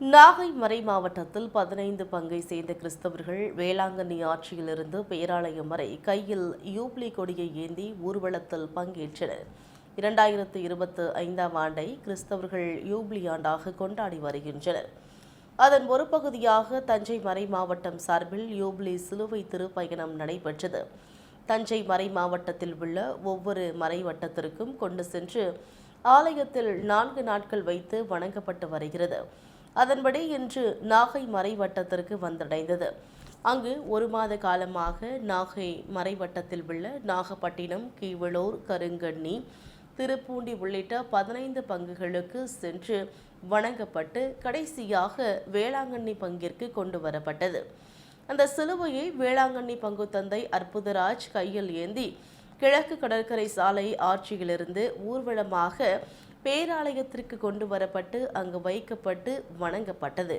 நாகை மறை மாவட்டத்தில் பதினைந்து பங்கை சேர்ந்த கிறிஸ்தவர்கள் வேளாங்கண்ணி ஆட்சியிலிருந்து பேராலயம் வரை கையில் யூப்ளி கொடியை ஏந்தி ஊர்வலத்தில் பங்கேற்றனர். இரண்டாயிரத்து இருபத்து ஐந்தாம் ஆண்டை கிறிஸ்தவர்கள் யூப்ளி ஆண்டாக கொண்டாடி வருகின்றனர். அதன் ஒரு பகுதியாக தஞ்சை மறை மாவட்டம் சார்பில் யூப்ளி சிலுவை திருப்பயணம் நடைபெற்றது. தஞ்சை மறை மாவட்டத்தில் உள்ள ஒவ்வொரு மறை வட்டத்திற்கும் கொண்டு சென்று ஆலயத்தில் நான்கு நாட்கள் வைத்து வணங்கப்பட்டு வருகிறது. அதன்படி இன்று நாகை மறைவட்டத்திற்கு வந்தடைந்தது. அங்கு ஒரு மாத காலமாக நாகை மறைவட்டத்தில் உள்ள நாகப்பட்டினம் கீவளூர் கருங்கண்ணி திருப்பூண்டி உள்ளிட்ட பதினைந்து பங்குகளுக்கு சென்று வணங்கப்பட்டு கடைசியாக வேளாங்கண்ணி பங்கிற்கு கொண்டு வரப்பட்டது. அந்த சிலுவையை வேளாங்கண்ணி பங்கு தந்தை அற்புதராஜ் கையில் ஏந்தி கிழக்கு கடற்கரை சாலை ஆட்சியிலிருந்து ஊர்வலமாக பேராலயத்திற்கு கொண்டு வரப்பட்டு அங்கு வைக்கப்பட்டு வணங்கப்பட்டது.